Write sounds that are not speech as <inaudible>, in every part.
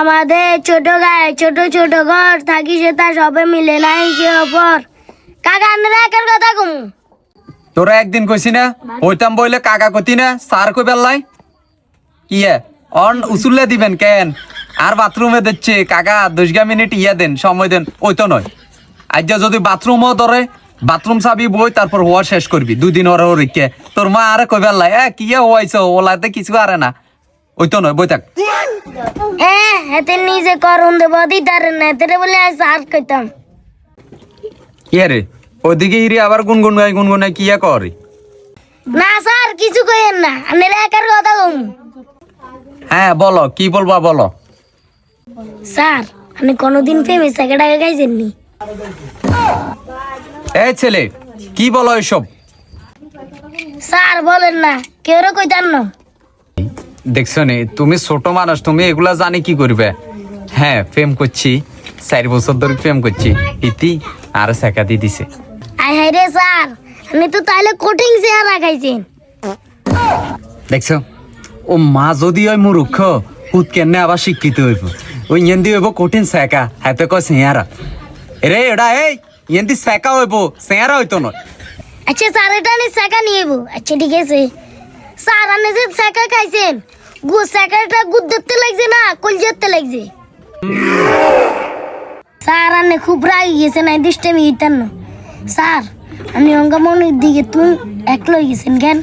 আমাদের ছোট গায়ে ছোট ছোট ঘর থাকি সে তা সবে মিলে নাই কি অপর। কাকা আন্নারা একের কথা কমু। তোরা একদিন কইছি না হইতাম বইলে কাকা কতি না সার কই বেল্লাই? ইয়ে অন উসুল্লে দিবেন কেন? আর বাথরুমে দিচ্ছে। কাকা দশগা মিনিট ইয়া দেন সময় দেন ওই তো নয়। আজ যদি বাথরুমও ধরে বাথরুম চাবি বই তারপর হওয়া শেষ করবি। দুদিন ওর ওরিকে তোর মা আরে কই বেল্লাই? এ কি হওয়াইছ ওলাতে কিছু আরে না। ওই তো নয় বই থাক। হ্যাঁ হাতে নিজে করুন দেব দিদার না তেরে বলে আজ আর কইতাম। ইয়ে রে ওদিকে ইরি আবার গুনগুন গাই গুনগুনাই কিয়া করে? না স্যার কিছু কইেন না একের কথা কমু। হ্যাঁ বলো কি বলবা বলো। স্যার কোনোদিন নি। এই ছেলে কি বলো এসব? স্যার বলেন না কেউ কইতাম না। দেখছ নি তুমি ছোট মানুষ তুমি এগুলা জানি কি করবে? হ্যাঁ প্রেম করছি চার বছর ধরে প্রেম করছি ইতি আর সেকা দিয়ে দিছে। আই হাই রে স্যার আপনি তো তাহলে কোটিং চেহারা খাইছেন দেখছ ও মা যদি ওই মূর্খ হুত কেনে আবার শিক্ষিত হইব। ওই ইয়েন্দি হইব কঠিন শেখা হাতে কয় সেয়ারা রে এডা এই ইয়েন্দি শেখা হইব সেয়ারা হইতো নয় আচ্ছা স্যার এটা নি সেকা নিয়ে আচ্ছা ঠিক আছে। স্যার আপনি যে সেকা খাইছেন। গু সেকাটা গুদ ধরতে লাগছে না কল ধরতে লাগছে। স্যার আপনি খুব রাগি গেছেন এই দুষ্টামি ইতান না। স্যার আপনি অঙ্গমনির দিকে তুই একলো গেছেন কেন?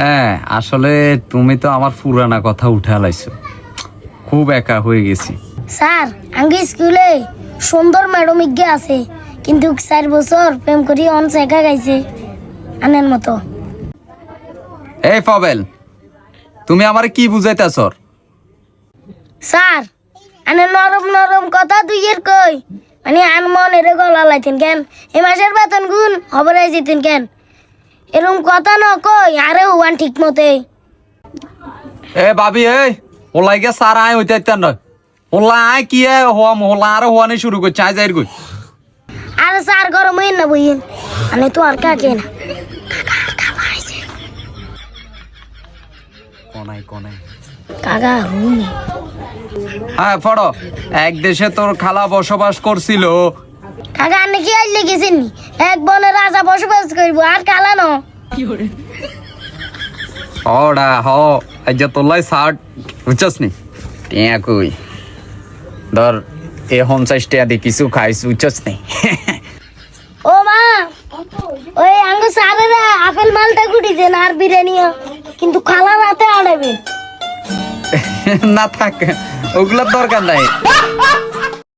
হ্যাঁ আসলে তুমি তো আমার পুরানা কথা উঠে লাইছো খুব একা হয়ে গেছি। স্যার আঙ্গি স্কুলে সুন্দর ম্যাডাম ইজ্ঞে আছে কিন্তু চার বছর প্রেম করি অন সেকা গাইছে আনের মতো। এই পাবেল তুমি আমার কি বুঝাইতেছ স্যার আনে নরম নরম কথা দুইয়ের কই? মানে আন মন এরে গলা লাইতেন কেন? এই মাসের বেতন গুণ হবরাই যেতেন কেন? এরকম কথা ন কই আরে ওয়ান ঠিক মতে এ ভাবি এই ওলাই গে সার আয় হইতে নয়। ওলা আয় কি এ হওয়াম ওলা আরও হওয়ানি শুরু করছে আয় যাই কই। আরে স্যার গরম হইন না বইন আনে তো আর কাকে না। কাকা হুমি। হ্যাঁ পড়ো। এক দেশে তোর খালা বসবাস করছিল। কাকা কি আইলে গেছেন এক বনে রাজা বসবাস করব আর কালা ন হডা হ। এই যে তোলাই শার্ট বুঝছস নি? টিয়া কই? ধর এ হনসাইজ টিয়া দি কিছু খাইছ বুঝছস নি? ও মা ওই আঙ্গ সারেরা আপেল মালটা গুটিছেন আর বিরিয়ানি কিন্তু খালা রাতে আড়াবে না থাক ওগুলোর দরকার নাই। <laughs>